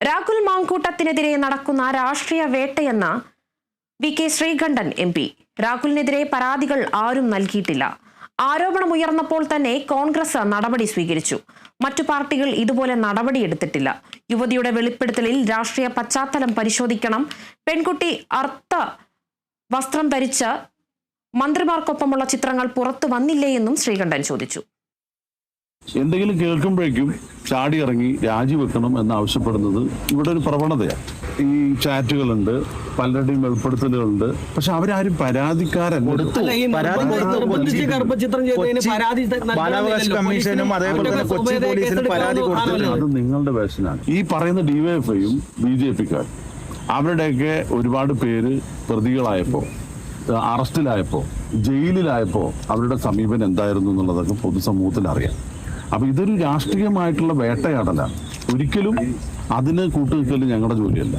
രാഹുൽ മാങ്കൂട്ടത്തിനെതിരെ നടക്കുന്ന രാഷ്ട്രീയ വേട്ടയെന്ന V K Sreekandan M P. രാഹുലിനെതിരെ പരാതികൾ ആരും നൽകിയിട്ടില്ല. ആരോപണം ഉയർന്നപ്പോൾ തന്നെ കോൺഗ്രസ് നടപടി സ്വീകരിച്ചു. മറ്റു പാർട്ടികൾ ഇതുപോലെ നടപടിയെടുത്തിട്ടില്ല യുവതിയുടെ വെളിപ്പെടുത്തലിൽ രാഷ്ട്രീയ പശ്ചാത്തലം പരിശോധിക്കണം. പെൺകുട്ടി അർത്ഥ വസ്ത്രം ധരിച്ച് മന്ത്രിമാർക്കൊപ്പമുള്ള ചിത്രങ്ങൾ പുറത്തു വന്നില്ലേ എന്നും ശ്രീകണ്ഠൻ ചോദിച്ചു. എന്തെങ്കിലും കേൾക്കുമ്പോഴേക്കും ചാടി ഇറങ്ങി രാജിവെക്കണം എന്നാവശ്യപ്പെടുന്നത് ഇവിടെ ഒരു പ്രവണതയാണ്. ഈ ചാറ്റുകളുണ്ട് പലരുടെയും വെളിപ്പെടുത്തലുകളുണ്ട്. പക്ഷെ അവരാരും പരാതിക്കാരല്ല. അത് നിങ്ങളുടെ വേഷനാണ്. ഈ പറയുന്ന ഡിവൈഎഫ്ഐയും ബി ജെ പിക്കാർ അവരുടെയൊക്കെ ഒരുപാട് പേര് പ്രതികളായപ്പോ അറസ്റ്റിലായപ്പോൾ അറസ്റ്റിലായപ്പോ ജയിലിലായപ്പോ അവരുടെ സമീപനം എന്തായിരുന്നു എന്നുള്ളതൊക്കെ പൊതുസമൂഹത്തിൽ അറിയാം അപ്പൊ ഇതൊരു രാഷ്ട്രീയമായിട്ടുള്ള വേട്ടയാടലാണ്. ഒരിക്കലും അതിന് കൂട്ടുനിൽക്കൽ ഞങ്ങളുടെ ജോലിയല്ല.